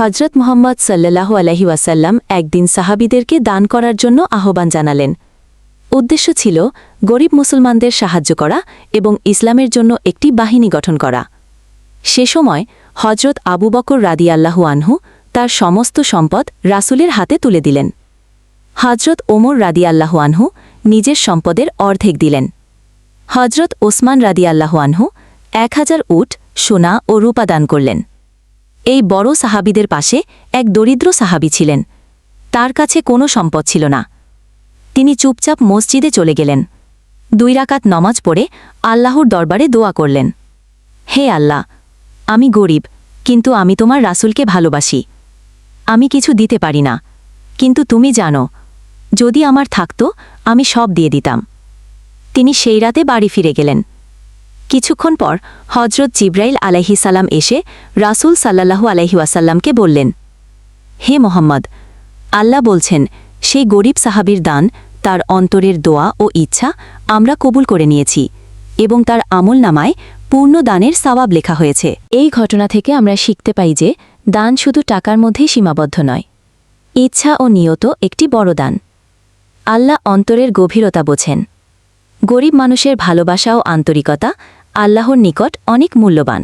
হজরত মোহাম্মদ সাল্লাল্লাহু আলহি ওয়াসাল্লাম একদিন সাহাবিদেরকে দান করার জন্য আহ্বান জানালেন। উদ্দেশ্য ছিল গরিব মুসলমানদের সাহায্য করা এবং ইসলামের জন্য একটি বাহিনী গঠন করা। সে সময় হজরত আবু বকর রাদিয়াল্লাহু আনহু তার সমস্ত সম্পদ রাসূলের হাতে তুলে দিলেন। হজরত ওমর রাদিয়াল্লাহু আনহু নিজের সম্পদের অর্ধেক দিলেন। হজরত ওসমান রাদিয়াল্লাহু আনহু এক হাজার উট, সোনা ও রূপা দান করলেন। এই বড় সাহাবিদের পাশে এক দরিদ্র সাহাবি ছিলেন। তার কাছে কোনো সম্পদ ছিল না। তিনি চুপচাপ মসজিদে চলে গেলেন। দুই রাকাত নমাজ পড়ে আল্লাহর দরবারে দোয়া করলেন। হে আল্লাহ, আমি গরিব, কিন্তু আমি তোমার রাসূলকে ভালোবাসি। আমি কিছু দিতে পারি না, কিন্তু তুমি জানো, যদি আমার থাকত, আমি সব দিয়ে দিতাম। তিনি সেই রাতে বাড়ি ফিরে গেলেন। কিছুক্ষণ পর হজরত জিব্রাইল আলাইহি সালাম এসে রাসূল সাল্লাল্লাহু আলাইহি ওয়াসাল্লামকে বললেন, হে মোহাম্মদ, আল্লাহ বলছেন, সেই গরিব সাহাবির দান, তার অন্তরের দোয়া ও ইচ্ছা আমরা কবুল করে নিয়েছি এবং তার আমল নামায় পূর্ণ দানের সওয়াব লেখা হয়েছে। এই ঘটনা থেকে আমরা শিখতে পাই যে দান শুধু টাকার মধ্যেই সীমাবদ্ধ নয়, ইচ্ছা ও নিয়ত একটি বড় দান। আল্লাহ অন্তরের গভীরতা বোঝেন। গরিব মানুষের ভালোবাসা ও আন্তরিকতা আল্লাহর নিকট অনেক মূল্যবান।